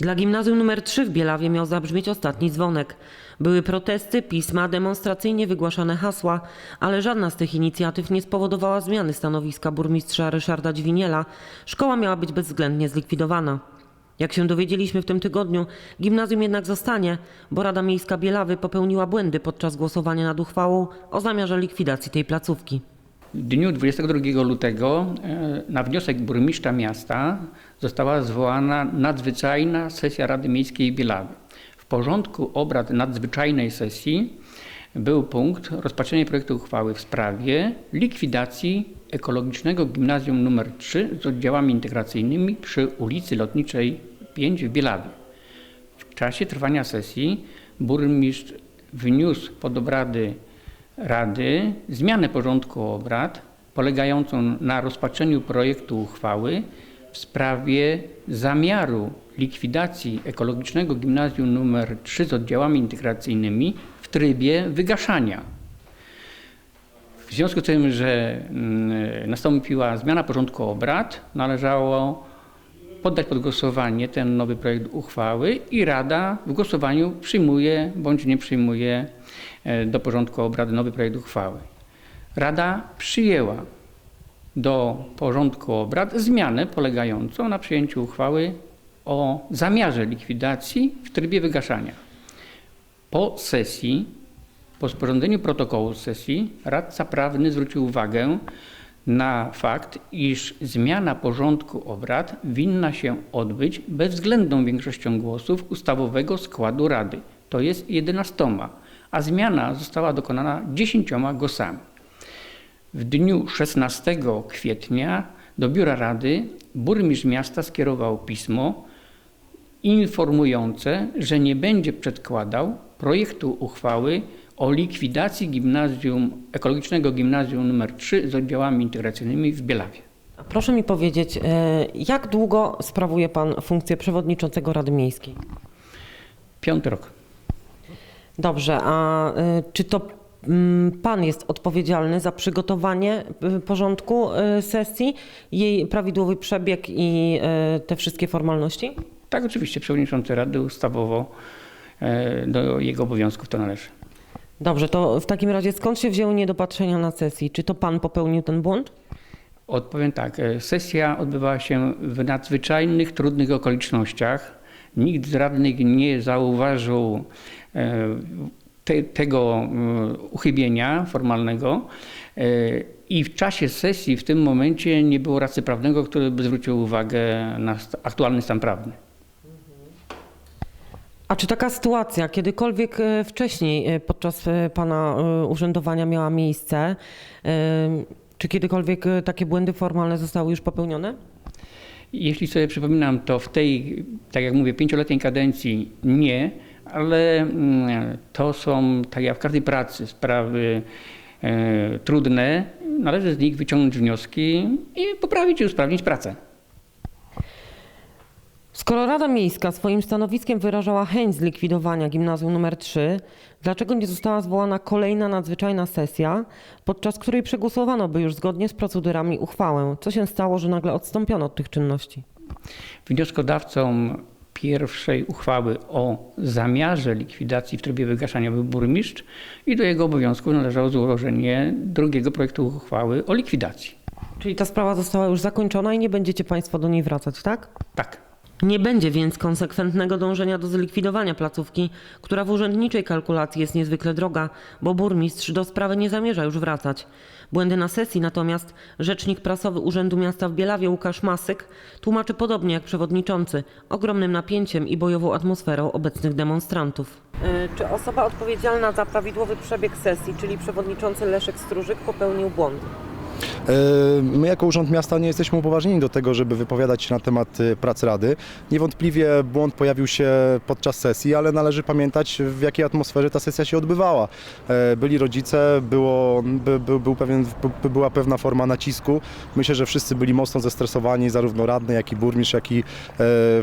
Dla gimnazjum nr 3 w Bielawie miał zabrzmieć ostatni dzwonek. Były protesty, pisma, demonstracyjnie wygłaszane hasła, ale żadna z tych inicjatyw nie spowodowała zmiany stanowiska burmistrza Ryszarda Dźwiniela. Szkoła miała być bezwzględnie zlikwidowana. Jak się dowiedzieliśmy w tym tygodniu, gimnazjum jednak zostanie, bo Rada Miejska Bielawy popełniła błędy podczas głosowania nad uchwałą o zamiarze likwidacji tej placówki. W dniu 22 lutego e, na wniosek burmistrza miasta została zwołana nadzwyczajna sesja Rady Miejskiej Bielawy. W porządku obrad nadzwyczajnej sesji był punkt rozpatrzenie projektu uchwały w sprawie likwidacji ekologicznego gimnazjum nr 3 z oddziałami integracyjnymi przy ulicy Lotniczej 5 w Bielawie. W czasie trwania sesji burmistrz wniósł pod obrady Rady zmianę porządku obrad polegającą na rozpatrzeniu projektu uchwały w sprawie zamiaru likwidacji ekologicznego gimnazjum nr 3 z oddziałami integracyjnymi w trybie wygaszania. W związku z tym, że mm, nastąpiła zmiana porządku obrad, należało poddać pod głosowanie ten nowy projekt uchwały i Rada w głosowaniu przyjmuje bądź nie przyjmuje e, do porządku obrad nowy projekt uchwały. Rada przyjęła do porządku obrad zmianę polegającą na przyjęciu uchwały o zamiarze likwidacji w trybie wygaszania. Po sesji, po sporządzeniu protokołu sesji, radca prawny zwrócił uwagę na fakt, iż zmiana porządku obrad winna się odbyć bezwzględną większością głosów ustawowego składu Rady, to jest 11, a zmiana została dokonana 10 głosami. W dniu 16 kwietnia do biura Rady burmistrz miasta skierował pismo informujące, że nie będzie przedkładał projektu uchwały o likwidacji gimnazjum, ekologicznego gimnazjum nr 3 z oddziałami integracyjnymi w Bielawie. Proszę mi powiedzieć, e, jak długo sprawuje Pan funkcję przewodniczącego Rady Miejskiej? Piąty rok. Dobrze, a e, czy to Pan jest odpowiedzialny za przygotowanie e, porządku e, sesji, jej prawidłowy przebieg i e, te wszystkie formalności? Tak, oczywiście przewodniczący Rady ustawowo e, do jego obowiązków to należy. Dobrze, to w takim razie skąd się wzięły niedopatrzenia na sesji? Czy to Pan popełnił ten błąd? Odpowiem tak. e, Sesja odbywała się w nadzwyczajnych, trudnych okolicznościach. Nikt z radnych nie zauważył e, te, tego mm, uchybienia formalnego. e, I w czasie sesji w tym momencie nie było radcy prawnego, który by zwrócił uwagę na aktualny stan prawny. A czy taka sytuacja kiedykolwiek e, wcześniej podczas Pana urzędowania miała miejsce? Czy kiedykolwiek takie błędy formalne zostały już popełnione? Jeśli sobie przypominam, to w tej, tak jak mówię, pięcioletniej kadencji nie, ale mm, to są, tak jak w każdej pracy, sprawy e, trudne. Należy z nich wyciągnąć wnioski i poprawić i usprawnić pracę. Skoro Rada Miejska swoim stanowiskiem wyrażała chęć zlikwidowania gimnazjum nr 3, dlaczego nie została zwołana kolejna nadzwyczajna sesja, podczas której przegłosowano by już zgodnie z procedurami uchwałę? Co się stało, że nagle odstąpiono od tych czynności? Wnioskodawcą pierwszej uchwały o zamiarze likwidacji w trybie wygaszania był burmistrz i do jego obowiązków należało złożenie drugiego projektu uchwały o likwidacji. Czyli ta sprawa została już zakończona i nie będziecie Państwo do niej wracać, tak? Tak. Nie będzie więc konsekwentnego dążenia do zlikwidowania placówki, która w urzędniczej kalkulacji jest niezwykle droga, bo burmistrz do sprawy nie zamierza już wracać. Błędy na sesji natomiast rzecznik prasowy Urzędu Miasta w Bielawie Łukasz Masyk tłumaczy podobnie jak przewodniczący, ogromnym napięciem i bojową atmosferą obecnych demonstrantów. Czy osoba odpowiedzialna za prawidłowy przebieg sesji, czyli przewodniczący Leszek Strużyk, popełnił błąd? E, My jako Urząd Miasta nie jesteśmy upoważnieni do tego, żeby wypowiadać się na temat e, prac Rady. Niewątpliwie błąd pojawił się podczas sesji, ale należy pamiętać w jakiej atmosferze ta sesja się odbywała. E, Byli rodzice, było, by, by, był pewien, by, była pewna forma nacisku. Myślę, że wszyscy byli mocno zestresowani, zarówno radny, jak i burmistrz, jak i e,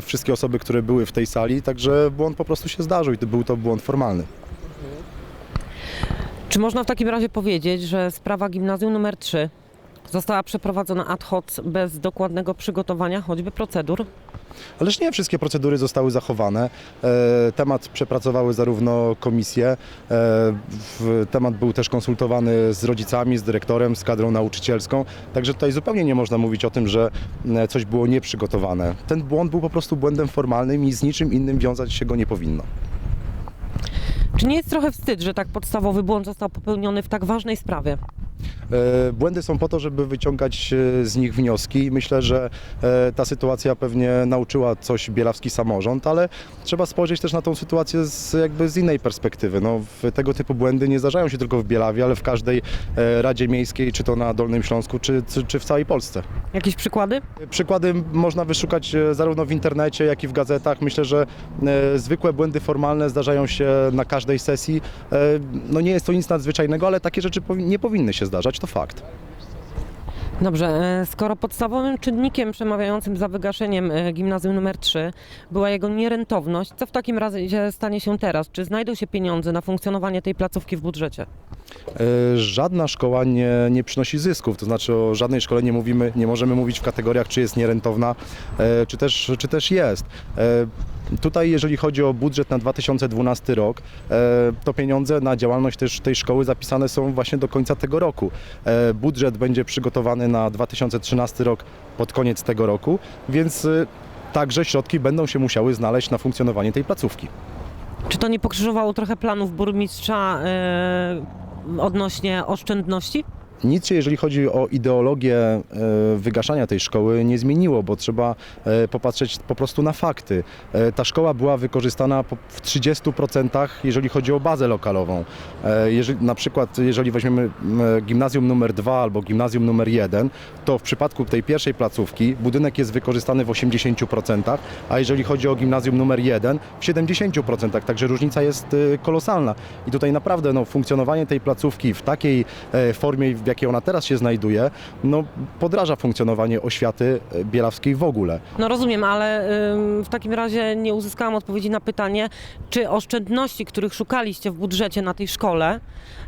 wszystkie osoby, które były w tej sali, także błąd po prostu się zdarzył i był to błąd formalny. Czy można w takim razie powiedzieć, że sprawa gimnazjum nr 3 została przeprowadzona ad hoc bez dokładnego przygotowania choćby procedur? Ależ nie wszystkie procedury zostały zachowane. E, Temat przepracowały zarówno komisje, e, temat był też konsultowany z rodzicami, z dyrektorem, z kadrą nauczycielską, także tutaj zupełnie nie można mówić o tym, że e, coś było nieprzygotowane. Ten błąd był po prostu błędem formalnym i z niczym innym wiązać się go nie powinno. Czy nie jest trochę wstyd, że tak podstawowy błąd został popełniony w tak ważnej sprawie? E, Błędy są po to, żeby wyciągać e, z nich wnioski. Myślę, że e, ta sytuacja pewnie nauczyła coś bielawski samorząd, ale trzeba spojrzeć też na tą sytuację z, jakby z innej perspektywy. No, tego typu błędy nie zdarzają się tylko w Bielawie, ale w każdej Radzie Miejskiej, czy to na Dolnym Śląsku, czy, czy, czy w całej Polsce. Jakieś przykłady? Przykłady można wyszukać zarówno w internecie, jak i w gazetach. Myślę, że zwykłe błędy formalne zdarzają się na każdej sesji. No nie jest to nic nadzwyczajnego, ale takie rzeczy nie powinny się zdarzać, to fakt. Dobrze, e, skoro podstawowym czynnikiem przemawiającym za wygaszeniem e, gimnazjum numer 3 była jego nierentowność, co w takim razie stanie się teraz? Czy znajdą się pieniądze na funkcjonowanie tej placówki w budżecie? E, Żadna szkoła nie, nie przynosi zysków, to znaczy o żadnej szkole nie mówimy, nie możemy mówić w kategoriach, czy jest nierentowna, czy też, czy też jest. Tutaj, jeżeli chodzi o budżet na 2012 rok, e, to pieniądze na działalność też tej szkoły zapisane są właśnie do końca tego roku. E, Budżet będzie przygotowany na 2013 rok pod koniec tego roku, więc e, także środki będą się musiały znaleźć na funkcjonowanie tej placówki. Czy to nie pokrzyżowało trochę planów burmistrza e, odnośnie oszczędności? Nic się, jeżeli chodzi o ideologię e, wygaszania tej szkoły, nie zmieniło, bo trzeba e, popatrzeć po prostu na fakty. E, Ta szkoła była wykorzystana w 30%, jeżeli chodzi o bazę lokalową. Jeżeli, na przykład, jeżeli weźmiemy gimnazjum numer 2 albo gimnazjum numer 1, to w przypadku tej pierwszej placówki budynek jest wykorzystany w 80%, a jeżeli chodzi o gimnazjum numer 1 w 70%, także różnica jest kolosalna. I tutaj naprawdę no, funkcjonowanie tej placówki w takiej formie, w jakiej ona teraz się znajduje, no, podraża funkcjonowanie oświaty e, bielawskiej w ogóle. No rozumiem, ale w takim razie nie uzyskałam odpowiedzi na pytanie, czy oszczędności, których szukaliście w budżecie na tej szkole,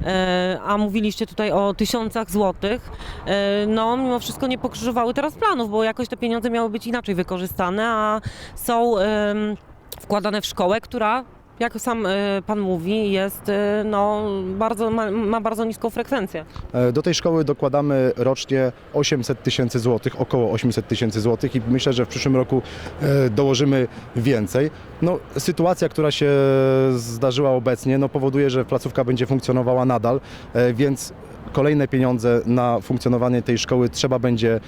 e, a mówiliście tutaj o tysiącach złotych, e, no mimo wszystko nie pokrzyżowały teraz planów, bo jakoś te pieniądze miały być inaczej wykorzystane, a są wkładane w szkołę, która jak sam e, pan mówi, jest e, no, bardzo, ma, ma bardzo niską frekwencję. E, Do tej szkoły dokładamy rocznie 800 tysięcy złotych, około 800 tysięcy złotych i myślę, że w przyszłym roku dołożymy więcej. No, sytuacja, która się zdarzyła obecnie, no, powoduje, że placówka będzie funkcjonowała nadal, więc kolejne pieniądze na funkcjonowanie tej szkoły trzeba będzie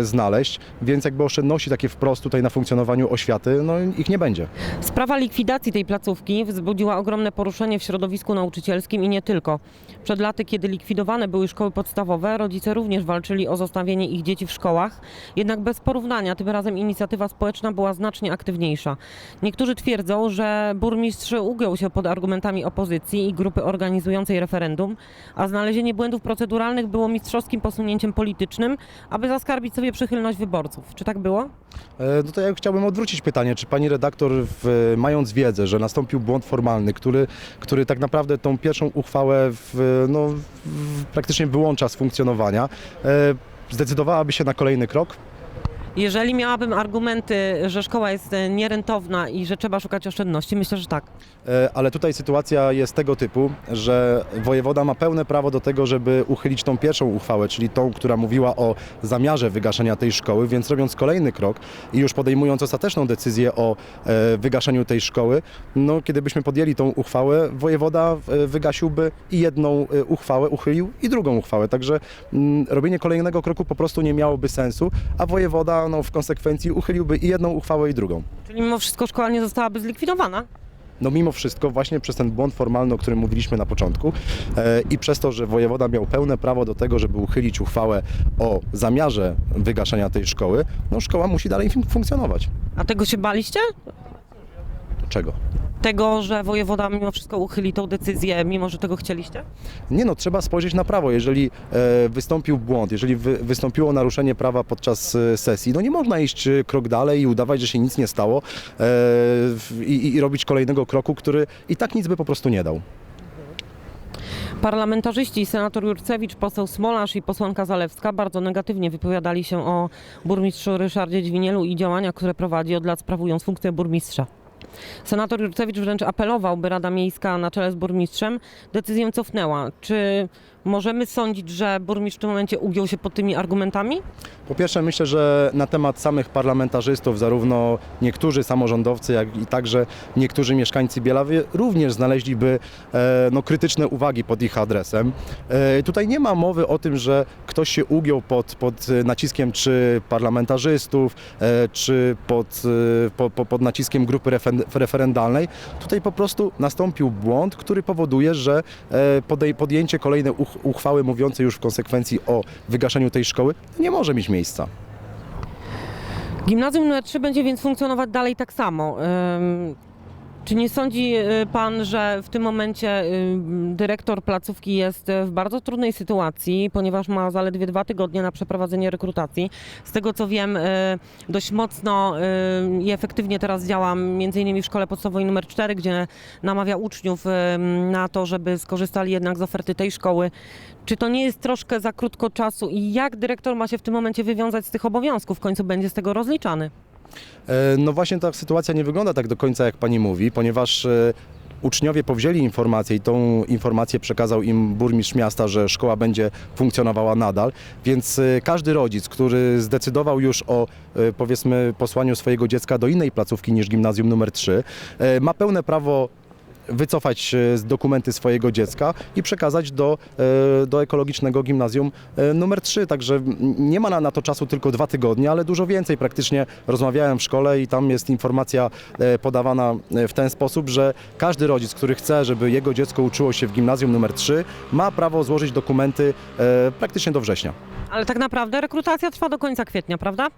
e, znaleźć, więc jakby oszczędności takie wprost tutaj na funkcjonowaniu oświaty, no ich nie będzie. Sprawa likwidacji tej placówki wzbudziła ogromne poruszenie w środowisku nauczycielskim i nie tylko. Przed laty, kiedy likwidowane były szkoły podstawowe, rodzice również walczyli o zostawienie ich dzieci w szkołach, jednak bez porównania tym razem inicjatywa społeczna była znacznie aktywniejsza. Niektórzy twierdzą, że burmistrz ugiął się pod argumentami opozycji i grupy organizującej referendum, a znalezienie proceduralnych było mistrzowskim posunięciem politycznym, aby zaskarbić sobie przychylność wyborców. Czy tak było? E, No to ja chciałbym odwrócić pytanie, czy pani redaktor, w, mając wiedzę, że nastąpił błąd formalny, który, który tak naprawdę tą pierwszą uchwałę w, no, w, praktycznie wyłącza z funkcjonowania, e, zdecydowałaby się na kolejny krok? Jeżeli miałabym argumenty, że szkoła jest e, nierentowna i że trzeba szukać oszczędności, myślę, że tak. E, Ale tutaj sytuacja jest tego typu, że wojewoda ma pełne prawo do tego, żeby uchylić tą pierwszą uchwałę, czyli tą, która mówiła o zamiarze wygaszenia tej szkoły, więc robiąc kolejny krok i już podejmując ostateczną decyzję o e, wygaszeniu tej szkoły, no kiedy byśmy podjęli tą uchwałę, wojewoda wygasiłby i jedną uchwałę, uchylił i drugą uchwałę. Także mm, robienie kolejnego kroku po prostu nie miałoby sensu, a wojewoda w konsekwencji uchyliłby i jedną uchwałę i drugą. Czyli mimo wszystko szkoła nie zostałaby zlikwidowana. No mimo wszystko właśnie przez ten błąd formalny, o którym mówiliśmy na początku e, i przez to, że wojewoda miał pełne prawo do tego, żeby uchylić uchwałę o zamiarze wygaszenia tej szkoły, no szkoła musi dalej fun- funkcjonować. A tego się baliście? Czego? Tego, że wojewoda mimo wszystko uchyli tą decyzję, mimo że tego chcieliście? Nie no, trzeba spojrzeć na prawo. Jeżeli e, wystąpił błąd, jeżeli wy, wystąpiło naruszenie prawa podczas e, sesji, no nie można iść e, krok dalej i udawać, że się nic nie stało e, w- i, i robić kolejnego kroku, który i tak nic by po prostu nie dał. Parlamentarzyści, senator Jurcewicz, poseł Smolarz i posłanka Zalewska bardzo negatywnie wypowiadali się o burmistrzu Ryszardzie Dźwinielu i działaniach, które prowadzi od lat sprawując funkcję burmistrza. Senator Jurcewicz wręcz apelował, by Rada Miejska na czele z burmistrzem decyzję cofnęła. Czy możemy sądzić, że burmistrz w tym momencie ugiął się pod tymi argumentami? Po pierwsze myślę, że na temat samych parlamentarzystów zarówno niektórzy samorządowcy, jak i także niektórzy mieszkańcy Bielawy również znaleźliby e, no, krytyczne uwagi pod ich adresem. E, tutaj nie ma mowy o tym, że ktoś się ugiął pod, pod naciskiem czy parlamentarzystów, e, czy pod, e, po, po, pod naciskiem grupy referendalnej. Tutaj po prostu nastąpił błąd, który powoduje, że e, podej- podjęcie kolejnej uch- uchwały mówiącej już w konsekwencji o wygaszeniu tej szkoły nie może mieć miejsca. Gimnazjum nr 3 będzie więc funkcjonować dalej tak samo. Czy nie sądzi y, pan, że w tym momencie y, dyrektor placówki jest y, w bardzo trudnej sytuacji, ponieważ ma zaledwie dwa tygodnie na przeprowadzenie rekrutacji? Z tego co wiem, dość mocno i efektywnie teraz działa m.in. w szkole podstawowej nr 4, gdzie namawia uczniów na to, żeby skorzystali jednak z oferty tej szkoły. Czy to nie jest troszkę za krótko czasu i jak dyrektor ma się w tym momencie wywiązać z tych obowiązków? W końcu będzie z tego rozliczany. E, No właśnie ta sytuacja nie wygląda tak do końca, jak pani mówi, ponieważ e, uczniowie powzięli informację i tą informację przekazał im burmistrz miasta, że szkoła będzie funkcjonowała nadal, więc e, każdy rodzic, który zdecydował już o powiedzmy posłaniu swojego dziecka do innej placówki niż gimnazjum numer 3, e, ma pełne prawo wycofać e, z dokumenty swojego dziecka i przekazać do, e, do ekologicznego gimnazjum e, numer 3. Także nie ma na, na to czasu tylko dwa tygodnie, ale dużo więcej. Praktycznie rozmawiałem w szkole i tam jest informacja podawana w ten sposób, że każdy rodzic, który chce, żeby jego dziecko uczyło się w gimnazjum numer 3, ma prawo złożyć dokumenty praktycznie do września. Ale tak naprawdę rekrutacja trwa do końca kwietnia, prawda?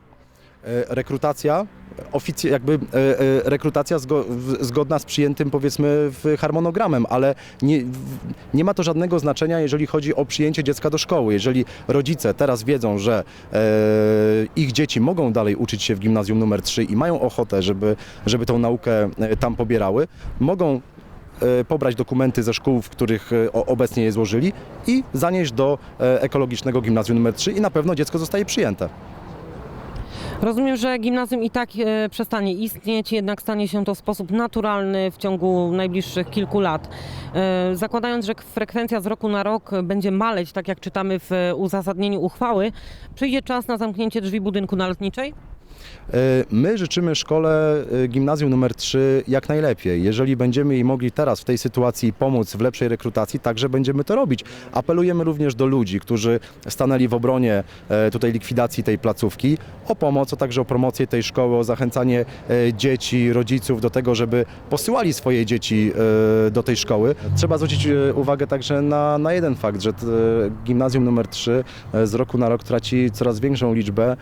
Rekrutacja, ofic- jakby e, e, rekrutacja zgo- zgodna z przyjętym powiedzmy harmonogramem, ale nie, nie ma to żadnego znaczenia, jeżeli chodzi o przyjęcie dziecka do szkoły. Jeżeli rodzice teraz wiedzą, że e, ich dzieci mogą dalej uczyć się w gimnazjum numer 3 i mają ochotę, żeby, żeby tą naukę tam pobierały, mogą pobrać dokumenty ze szkół, w których obecnie je złożyli i zanieść do ekologicznego gimnazjum numer 3 i na pewno dziecko zostaje przyjęte. Rozumiem, że gimnazjum i tak e, przestanie istnieć, jednak stanie się to w sposób naturalny w ciągu najbliższych kilku lat. E, zakładając, że frekwencja z roku na rok będzie maleć, tak jak czytamy w uzasadnieniu uchwały, przyjdzie czas na zamknięcie drzwi budynku na Lotniczej? E, My życzymy szkole e, gimnazjum numer 3 jak najlepiej. Jeżeli będziemy jej mogli teraz w tej sytuacji pomóc w lepszej rekrutacji, także będziemy to robić. Apelujemy również do ludzi, którzy stanęli w obronie e, tutaj likwidacji tej placówki, o pomoc, a także o promocję tej szkoły, o zachęcanie dzieci, rodziców do tego, żeby posyłali swoje dzieci do tej szkoły. Trzeba zwrócić uwagę także na, na jeden fakt, że gimnazjum numer 3 e, z roku na rok traci coraz większą liczbę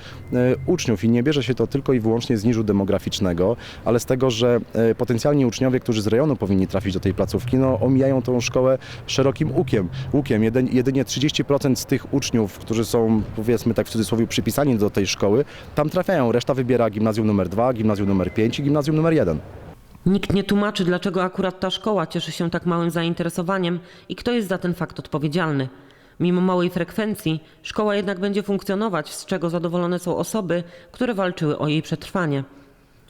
uczniów i nie bierze się to tylko i wyłącznie z niżu demograficznego, ale z tego, że e, potencjalni uczniowie, którzy z rejonu powinni trafić do tej placówki, no omijają tą szkołę szerokim łukiem. łukiem. Jedynie 30% z tych uczniów, którzy są powiedzmy tak w cudzysłowie przypisani do tej szkoły, tam trafiają. Reszta wybiera gimnazjum numer 2, gimnazjum numer 5 i gimnazjum numer 1. Nikt nie tłumaczy, dlaczego akurat ta szkoła cieszy się tak małym zainteresowaniem i kto jest za ten fakt odpowiedzialny. Mimo małej frekwencji, szkoła jednak będzie funkcjonować, z czego zadowolone są osoby, które walczyły o jej przetrwanie.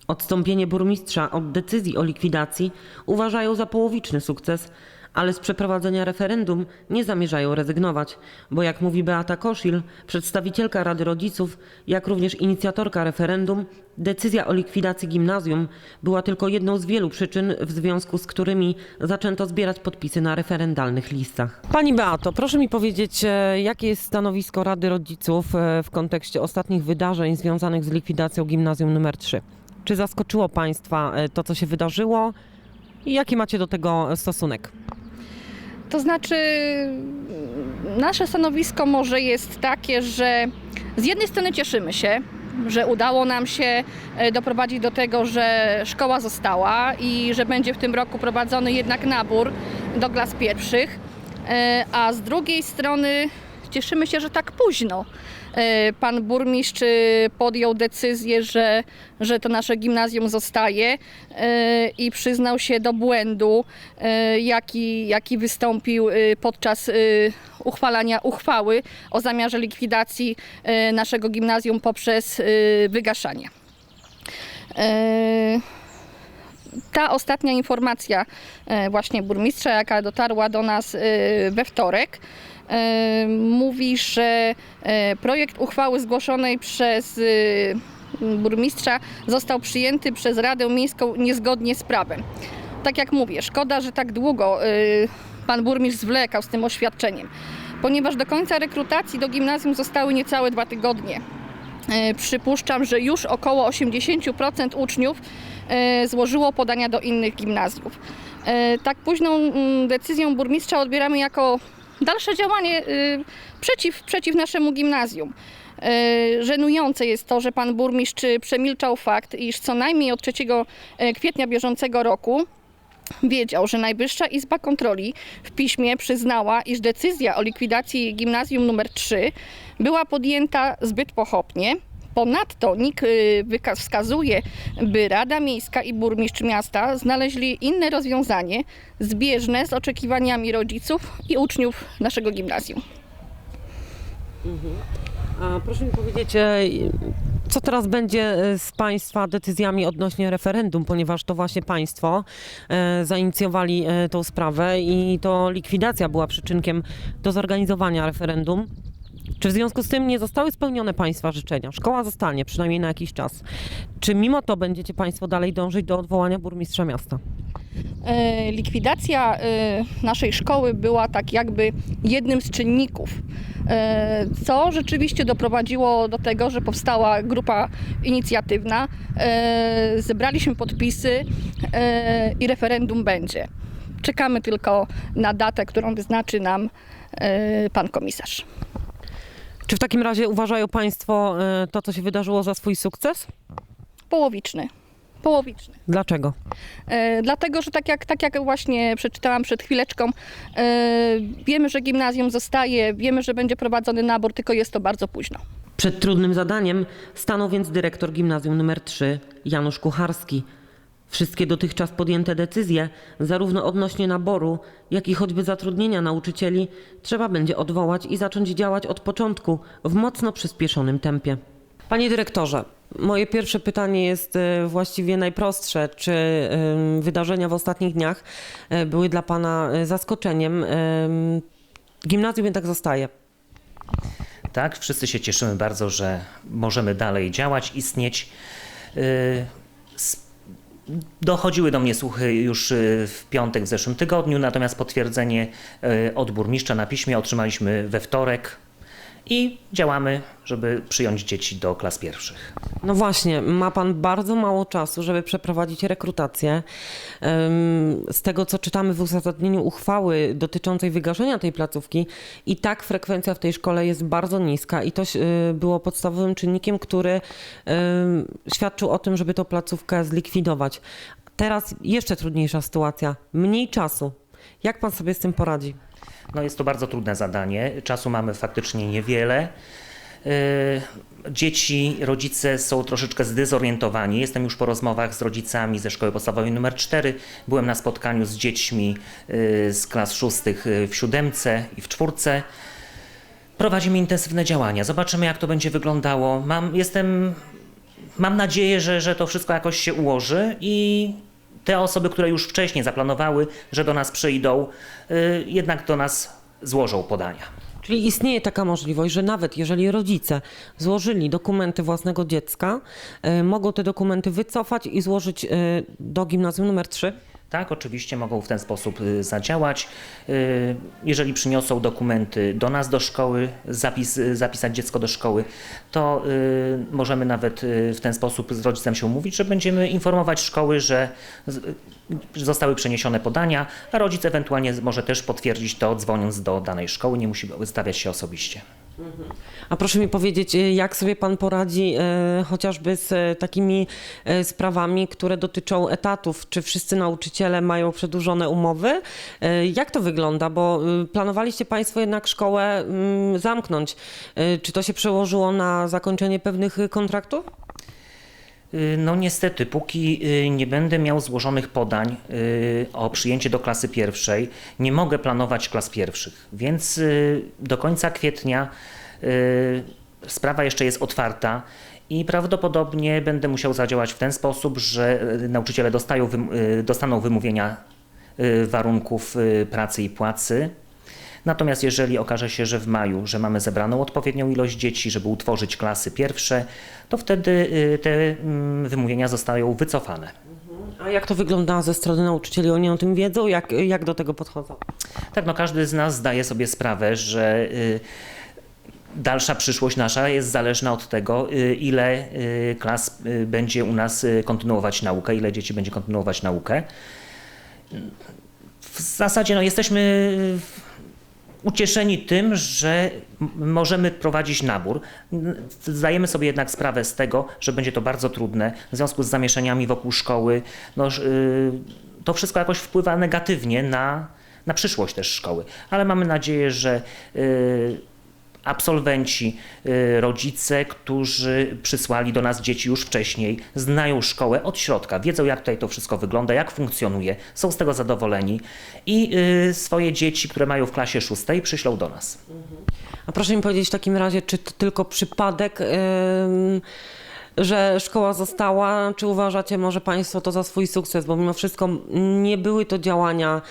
Odstąpienie burmistrza od decyzji o likwidacji uważają za połowiczny sukces, ale z przeprowadzenia referendum nie zamierzają rezygnować, bo jak mówi Beata Koszil, przedstawicielka Rady Rodziców, jak również inicjatorka referendum, decyzja o likwidacji gimnazjum była tylko jedną z wielu przyczyn, w związku z którymi zaczęto zbierać podpisy na referendalnych listach. Pani Beato, proszę mi powiedzieć, e, jakie jest stanowisko Rady Rodziców e, w kontekście ostatnich wydarzeń związanych z likwidacją gimnazjum numer 3? Czy zaskoczyło Państwa e, to, co się wydarzyło i jaki macie do tego stosunek? To znaczy, nasze stanowisko może jest takie, że z jednej strony cieszymy się, że udało nam się e, doprowadzić do tego, że szkoła została i że będzie w tym roku prowadzony jednak nabór do klas pierwszych, E, a z drugiej strony cieszymy się, że tak późno. E, pan burmistrz e, podjął decyzję, że, że to nasze gimnazjum zostaje e, i przyznał się do błędu, e, jaki, jaki wystąpił podczas uchwalania uchwały o zamiarze likwidacji naszego gimnazjum poprzez wygaszanie. Ta ostatnia informacja właśnie burmistrza, jaka dotarła do nas we wtorek, mówi, że e, projekt uchwały zgłoszonej przez e, burmistrza został przyjęty przez Radę Miejską niezgodnie z prawem. Tak jak mówię, szkoda, że tak długo e, pan burmistrz zwlekał z tym oświadczeniem, ponieważ do końca rekrutacji do gimnazjum zostały niecałe dwa tygodnie. E, Przypuszczam, że już około 80% uczniów e, złożyło podania do innych gimnazjów. E, Tak późną mm, decyzją burmistrza odbieramy jako dalsze działanie e, przeciw, przeciw naszemu gimnazjum. E, Żenujące jest to, że pan burmistrz przemilczał fakt, iż co najmniej od 3 e, kwietnia bieżącego roku wiedział, że Najwyższa Izba Kontroli w piśmie przyznała, iż decyzja o likwidacji gimnazjum nr 3 była podjęta zbyt pochopnie. Ponadto NIK y, wskazuje, by Rada Miejska i burmistrz miasta znaleźli inne rozwiązanie zbieżne z oczekiwaniami rodziców i uczniów naszego gimnazjum. A proszę mi powiedzieć, e, co teraz będzie e, z Państwa decyzjami odnośnie referendum, ponieważ to właśnie Państwo e, zainicjowali tą sprawę i to likwidacja była przyczynkiem do zorganizowania referendum. Czy w związku z tym nie zostały spełnione Państwa życzenia? Szkoła zostanie przynajmniej na jakiś czas. Czy mimo to będziecie Państwo dalej dążyć do odwołania burmistrza miasta? E, Likwidacja e, naszej szkoły była tak jakby jednym z czynników, e, co rzeczywiście doprowadziło do tego, że powstała grupa inicjatywna, e, zebraliśmy podpisy e, i referendum będzie. Czekamy tylko na datę, którą wyznaczy nam e, pan komisarz. Czy w takim razie uważają Państwo e, to, co się wydarzyło za swój sukces? Połowiczny. Połowiczny. Dlaczego? E, dlatego, że tak jak, tak jak właśnie przeczytałam przed chwileczką, e, wiemy, że gimnazjum zostaje, wiemy, że będzie prowadzony nabór, tylko jest to bardzo późno. Przed trudnym zadaniem stanął więc dyrektor gimnazjum nr 3 Janusz Kucharski. Wszystkie dotychczas podjęte decyzje, zarówno odnośnie naboru, jak i choćby zatrudnienia nauczycieli, trzeba będzie odwołać i zacząć działać od początku w mocno przyspieszonym tempie. Panie dyrektorze, moje pierwsze pytanie jest e, właściwie najprostsze. Czy wydarzenia w ostatnich dniach e, były dla Pana e, zaskoczeniem? Em, Gimnazjum jednak zostaje. Tak, wszyscy się cieszymy bardzo, że możemy dalej działać, istnieć. Dochodziły do mnie słuchy już yy, w piątek w zeszłym tygodniu, natomiast potwierdzenie yy, od burmistrza na piśmie otrzymaliśmy we wtorek i działamy, żeby przyjąć dzieci do klas pierwszych. No właśnie, ma pan bardzo mało czasu, żeby przeprowadzić rekrutację. Z tego, co czytamy w uzasadnieniu uchwały dotyczącej wygaszenia tej placówki, i tak frekwencja w tej szkole jest bardzo niska i to y, było podstawowym czynnikiem, który świadczył o tym, żeby tą placówkę zlikwidować. Teraz jeszcze trudniejsza sytuacja, mniej czasu. Jak pan sobie z tym poradzi? No jest to bardzo trudne zadanie. Czasu mamy faktycznie niewiele. Yy, Dzieci, rodzice są troszeczkę zdezorientowani. Jestem już po rozmowach z rodzicami ze szkoły podstawowej nr 4. Byłem na spotkaniu z dziećmi yy, z klas szóstych yy, w siódemce i w czwórce. Prowadzimy intensywne działania. Zobaczymy, jak to będzie wyglądało. Mam, jestem, mam nadzieję, że, że to wszystko jakoś się ułoży i te osoby, które już wcześniej zaplanowały, że do nas przyjdą, y, jednak do nas złożą podania. Czyli istnieje taka możliwość, że nawet jeżeli rodzice złożyli dokumenty własnego dziecka, y, mogą te dokumenty wycofać i złożyć y, do gimnazjum numer 3? Tak, oczywiście mogą w ten sposób y, zadziałać. Y, Jeżeli przyniosą dokumenty do nas do szkoły, zapis, y, zapisać dziecko do szkoły, to możemy nawet w ten sposób z rodzicem się umówić, że będziemy informować szkoły, że zostały przeniesione podania, a rodzic ewentualnie może też potwierdzić to dzwoniąc do danej szkoły, nie musi wystawiać się osobiście. A proszę mi powiedzieć, y, jak sobie pan poradzi e, chociażby z e, takimi e, sprawami, które dotyczą etatów? Czy wszyscy nauczyciele mają przedłużone umowy? E, jak to wygląda? Bo y, planowaliście państwo jednak szkołę mm, zamknąć. E, czy to się przełożyło na zakończenie pewnych y, kontraktów? Y, No niestety, póki y, nie będę miał złożonych podań y, o przyjęcie do klasy pierwszej, nie mogę planować klas pierwszych. Więc do końca kwietnia sprawa jeszcze jest otwarta i prawdopodobnie będę musiał zadziałać w ten sposób, że nauczyciele dostają, dostaną wymówienia warunków pracy i płacy. Natomiast jeżeli okaże się, że w maju, że mamy zebraną odpowiednią ilość dzieci, żeby utworzyć klasy pierwsze, to wtedy y, te mm, wymówienia zostają wycofane. A jak to wygląda ze strony nauczycieli? Oni o tym wiedzą? Jak, jak do tego podchodzą? Tak, no każdy z nas zdaje sobie sprawę, że y, dalsza przyszłość nasza jest zależna od tego, y, ile klas będzie u nas kontynuować naukę, ile dzieci będzie kontynuować naukę. W zasadzie no, jesteśmy ucieszeni tym, że możemy prowadzić nabór. Zdajemy sobie jednak sprawę z tego, że będzie to bardzo trudne w związku z zamieszaniami wokół szkoły. No, y, to wszystko jakoś wpływa negatywnie na, na przyszłość też szkoły, ale mamy nadzieję, że y, absolwenci, y, rodzice, którzy przysłali do nas dzieci już wcześniej, znają szkołę od środka, wiedzą jak tutaj to wszystko wygląda, jak funkcjonuje, są z tego zadowoleni i y, swoje dzieci, które mają w klasie szóstej, przyślą do nas. A proszę mi powiedzieć w takim razie, czy to tylko przypadek, ym, że szkoła została, czy uważacie może Państwo to za swój sukces, bo mimo wszystko nie były to działania,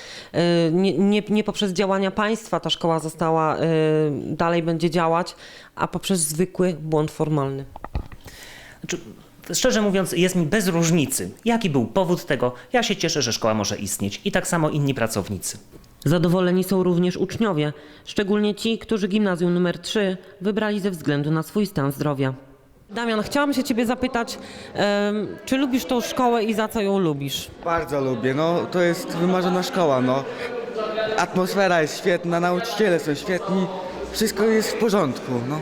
y, nie, nie, nie poprzez działania państwa ta szkoła została, y, dalej będzie działać, a poprzez zwykły błąd formalny. Znaczy, szczerze mówiąc, jest mi bez różnicy, jaki był powód tego. Ja się cieszę, że szkoła może istnieć i tak samo inni pracownicy. Zadowoleni są również uczniowie, szczególnie ci, którzy gimnazjum numer 3 wybrali ze względu na swój stan zdrowia. Damian, chciałam się Ciebie zapytać, em, czy lubisz tą szkołę i za co ją lubisz? Bardzo lubię, no to jest wymarzona szkoła, no. Atmosfera jest świetna, nauczyciele są świetni, wszystko jest w porządku, no.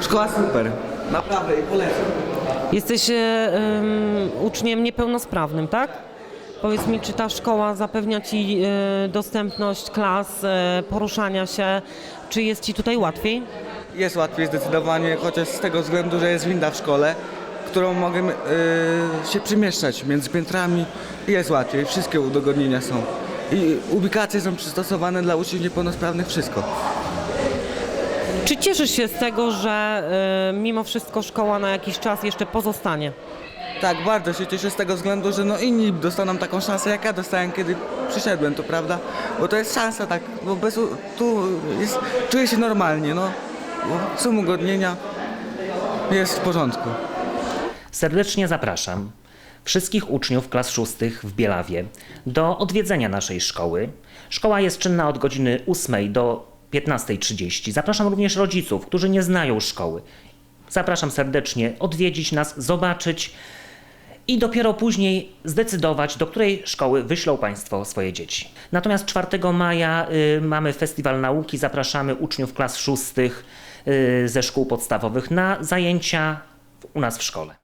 Szkoła super, naprawdę i polecam. Jesteś e, em, uczniem niepełnosprawnym, tak? Powiedz mi, czy ta szkoła zapewnia Ci e, dostępność klas, e, poruszania się, czy jest Ci tutaj łatwiej? Jest łatwiej zdecydowanie, chociaż z tego względu, że jest winda w szkole, którą mogę y, się przemieszczać między piętrami, jest łatwiej, wszystkie udogodnienia są. I ubikacje są przystosowane dla uczniów niepełnosprawnych, wszystko. Czy cieszysz się z tego, że e, mimo wszystko szkoła na jakiś czas jeszcze pozostanie? Tak, bardzo się cieszę z tego względu, że no inni dostaną taką szansę, jak ja dostałem, kiedy przyszedłem, to prawda? Bo to jest szansa, tak, bo bez, tu jest, czuję się normalnie, no. Są ugodnienia, jest w porządku. Serdecznie zapraszam wszystkich uczniów klas szóstych w Bielawie do odwiedzenia naszej szkoły. Szkoła jest czynna od godziny 8 do 15.30. Zapraszam również rodziców, którzy nie znają szkoły. Zapraszam serdecznie odwiedzić nas, zobaczyć i dopiero później zdecydować, do której szkoły wyślą Państwo swoje dzieci. Natomiast 4 maja y, mamy Festiwal Nauki. Zapraszamy uczniów klas szóstych ze szkół podstawowych na zajęcia u nas w szkole.